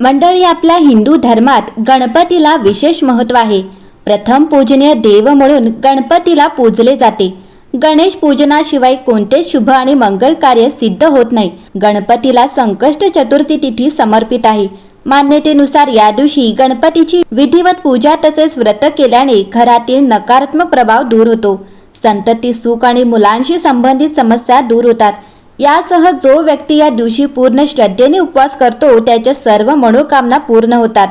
मंडळी आपल्या हिंदू धर्मात गणपतीला विशेष महत्त्व आहे. प्रथम पूजनीय देव म्हणून गणपतीला पूजले जाते. गणेश पूजनाशिवाय कोणतेच शुभ आणि मंगल कार्य सिद्ध होत नाही. गणपतीला संकष्ट चतुर्थी तिथी समर्पित आहे. मान्यतेनुसार या दिवशी गणपतीची विधिवत पूजा तसेच व्रत केल्याने घरातील नकारात्मक प्रभाव दूर होतो. संतती सुख आणि मुलांशी संबंधित समस्या दूर होतात. यासह जो व्यक्ती या दिवशी पूर्ण श्रद्धेने उपवास करतो त्याच्या सर्व मनोकामना पूर्ण होतात.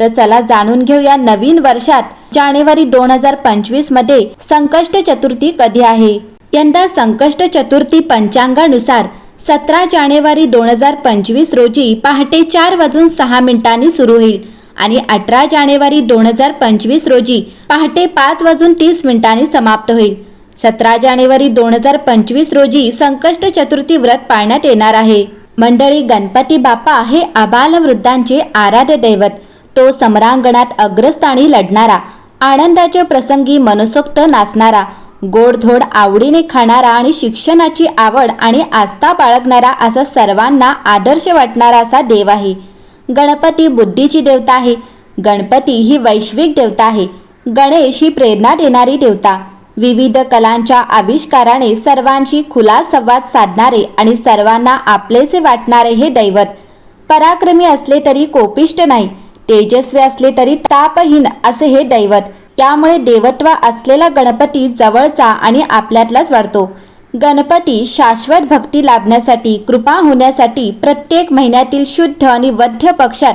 तर चला जाणून घेऊया नवीन वर्षात जानेवारी दोन हजार पंचवीसमध्ये संकष्ट चतुर्थी कधी आहे? यंदा संकष्ट चतुर्थी पंचांगानुसार सतरा जानेवारी दोन हजार पंचवीस रोजी पहाटे चार वाजून सहा मिनिटांनी सुरू होईल आणि अठरा जानेवारी दोन हजार पंचवीस रोजी पहाटे पाच वाजून तीस मिनिटांनी समाप्त होईल. सतरा जानेवारी दोन हजार पंचवीस रोजी संकष्ट चतुर्थी व्रत पाळण्यात येणार आहे. मंडळी गणपती बाप्पा हे आबाल वृद्धांचे आराध्य दैवत. तो सम्रांगणात अग्रस्थानी लढणारा आनंदाच्या प्रसंगी मनसोक्त नाचणारा गोडधोड आवडीने खाणारा आणि शिक्षणाची आवड आणि आस्था बाळगणारा असा सर्वांना आदर्श वाटणारा असा देव आहे. गणपती बुद्धीची देवता आहे. गणपती ही वैश्विक देवता आहे. गणेश ही प्रेरणा देणारी देवता. विविध कलांच्या आविष्काराने सर्वांशी खुला संवाद साधणारे आणि सर्वांना आपलेसे वाटणारे हे दैवत. पराक्रमी असले तरी कोपिष्ट नाही तेजस्वी असले तरी तापहीन असे हे दैवत. त्यामुळे देवत्व असलेला गणपती जवळचा आणि आपल्यातलाच वाढतो. गणपती शाश्वत भक्ती लाभण्यासाठी कृपा होण्यासाठी प्रत्येक महिन्यातील शुद्ध आणि वध्य पक्षात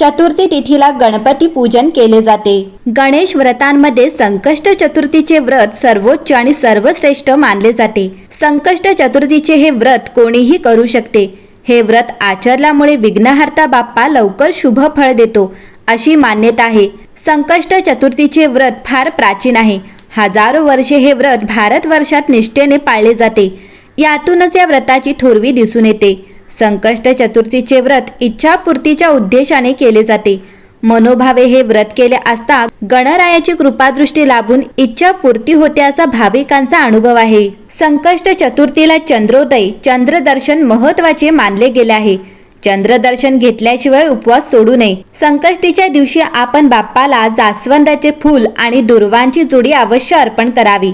चतुर्थी तिथीला गणपती पूजन केले जाते. गणेश व्रतांमध्ये संकष्ट चतुर्थीचे व्रत सर्वोच्च आणि सर्वश्रेष्ठ मानले जाते. संकष्ट चतुर्थीचे हे व्रत कोणीही करू शकते. हे व्रत आचरल्यामुळे विघ्नहर्ता बाप्पा लवकर शुभ फळ देतो अशी मान्यता आहे. संकष्ट चतुर्थीचे व्रत फार प्राचीन आहे. हजारो वर्षे हे व्रत भारतवर्षात निष्ठेने पाळले जाते. यातूनच या व्रताची थोरवी दिसून येते. संकष्ट चतुर्थीचे व्रत इच्छापूर्तीच्या उद्देशाने केले जाते. मनोभावे हे व्रत केले असता गणरायाची कृपादृष्टी लाभून इच्छा पूर्ती होते असा भाविकांचा अनुभव आहे. संकष्ट चतुर्थीला चंद्रोदय चंद्रदर्शन महत्त्वाचे मानले गेले आहे. चंद्रदर्शन घेतल्याशिवाय उपवास सोडू नये. संकष्टीच्या दिवशी आपण बाप्पाला जास्वंदाचे फूल आणि दुर्वांची जोडी अवश्य अर्पण करावी.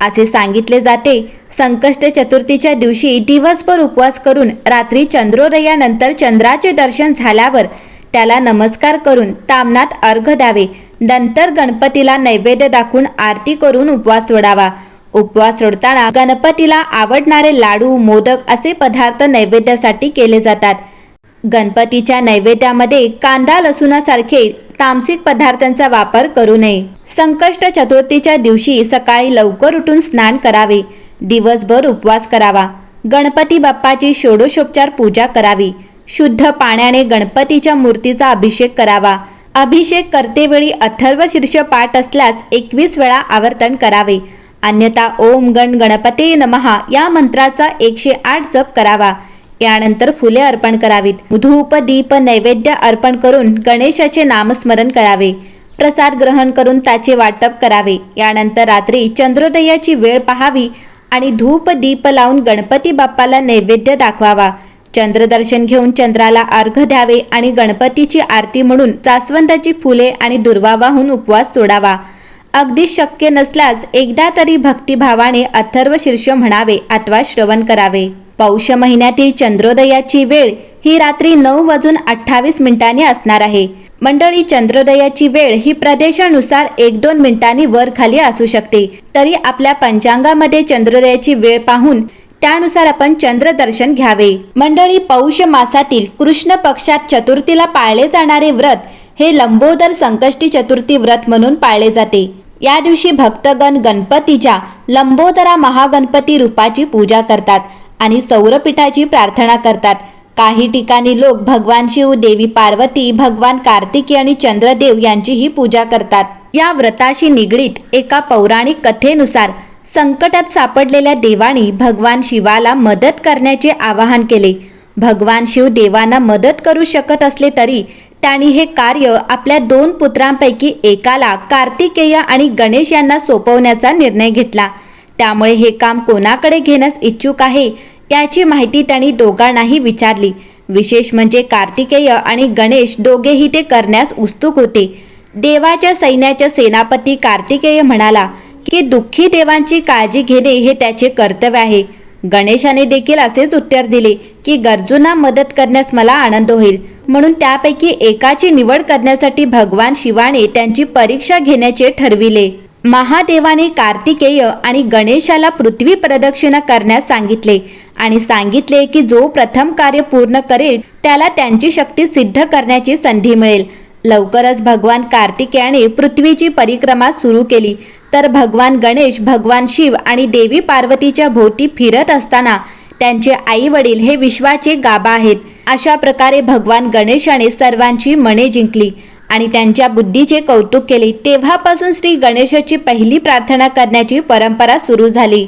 असे सांगितले जाते. संकष्ट चतुर्थीच्या दिवशी दिवसभर उपवास करून रात्री चंद्रोदयानंतर चंद्राचे दर्शन झाल्यावर त्याला नमस्कार करून तामनात अर्घ द्यावे. नंतर गणपतीला नैवेद्य दाखवून आरती करून उपवास सोडावा. उपवास सोडताना गणपतीला आवडणारे लाडू मोदक असे पदार्थ नैवेद्यासाठी केले जातात. गणपतीच्या नैवेद्यामध्ये कांदा लसूणासारखे तामसिक पदार्थांचा वापर करू नये. संकष्ट चतुर्थीच्या दिवशी सकाळी लवकर उठून स्नान करावे. दिवसभर उपवास करावा. गणपती बाप्पाची षोडशोपचार पूजा करावी. शुद्ध पाण्याने गणपतीच्या मूर्तीचा अभिषेक करावा. अभिषेक करतेवेळी अथर्व शीर्ष पाठ असल्यास एकवीस वेळा आवर्तन करावे. अन्यथा ओम गण गणपते नमहा या मंत्राचा एकशे आठ जप करावा. यानंतर फुले अर्पण करावीत. धूप दीप नैवेद्य अर्पण करून गणेशाचे नामस्मरण करावे. प्रसाद ग्रहण करून त्याचे वाटप करावे. यानंतर रात्री चंद्रोदयाची वेळ पहावी आणि धूप दीप लावून गणपती बाप्पाला नैवेद्य दाखवावा. चंद्रदर्शन घेऊन चंद्राला अर्घ द्यावे आणि गणपतीची आरती म्हणून जास्वंदाची फुले आणि दुर्वा वाहून उपवास सोडावा. अगदी शक्य नसल्यास एकदा तरी भक्तिभावाने अथर्व शीर्ष म्हणावे अथवा श्रवण करावे. पौष महिन्यातील चंद्रोदयाची वेळ ही रात्री नऊ वाजून अठ्ठावीस मिनिटांनी असणार आहे. मंडळी चंद्रोदयाची वेळ ही प्रदेशानुसार एक दोन मिनिटांनी वर खाली असू शकते. तरी आपल्या पंचांगामध्ये चंद्रोदयाची वेळ पाहून त्यानुसार आपण चंद्रदर्शन घ्यावे. मंडळी पौष मासातील कृष्ण पक्षात चतुर्थीला पाळले जाणारे व्रत हे लंबोदर संकष्टी चतुर्थी व्रत म्हणून पाळले जाते. या दिवशी भक्तगण गणपतीच्या लंबोदरा महागणपती रूपाची पूजा करतात. आणि सौरपीठाची प्रार्थना करतात. काही ठिकाणी लोक भगवान शिव देवी पार्वती भगवान कार्तिकी आणि चंद्रदेव यांचीही पूजा करतात. या व्रताशी निगडीत एका पौराणिक कथेनुसार संकटात सापडलेल्या देवानी भगवान शिवाला मदत करण्याचे आवाहन केले. भगवान शिव देवांना मदत करू शकत असले तरी त्यांनी हे कार्य आपल्या दोन पुत्रांपैकी एकाला कार्तिकेय आणि गणेश यांना सोपवण्याचा निर्णय घेतला. त्यामुळे हे काम कोणाकडे घेण्यास इच्छुक आहे याची माहिती त्यांनी दोघांनाही विचारली. विशेष म्हणजे कार्तिकेय आणि गणेश दोघेही ते करण्यास उत्सुक होते. देवाच्या सैन्याच्या सेनापती कार्तिकेय म्हणाला की दुःखी देवांची काळजी घेणे हे त्याचे कर्तव्य आहे. गणेशाने देखील असेच उत्तर दिले की गरजूंना मदत करण्यास मला आनंद होईल. म्हणून त्यापैकी एकाची निवड करण्यासाठी भगवान शिवाने त्यांची परीक्षा घेण्याचे ठरविले. महादेवाने कार्तिकेय आणि गणेशाला पृथ्वी प्रदक्षिणा करण्यास सांगितले. आणि सांगितले की जो प्रथम कार्य पूर्ण करेल त्याला त्यांची शक्ती सिद्ध करण्याची संधी मिळेल. लवकरच भगवान कार्तिकेयाने पृथ्वीची परिक्रमा सुरू केली. तर भगवान गणेश भगवान शिव आणि देवी पार्वतीच्या भोवती फिरत असताना त्यांचे आई वडील हे विश्वाचे गाबा आहेत. अशा प्रकारे भगवान गणेशाने सर्वांची मने जिंकली आणि त्यांच्या बुद्धीचे कौतुक केले. तेव्हापासून श्री गणेशाची पहिली प्रार्थना करण्याची परंपरा सुरू झाली.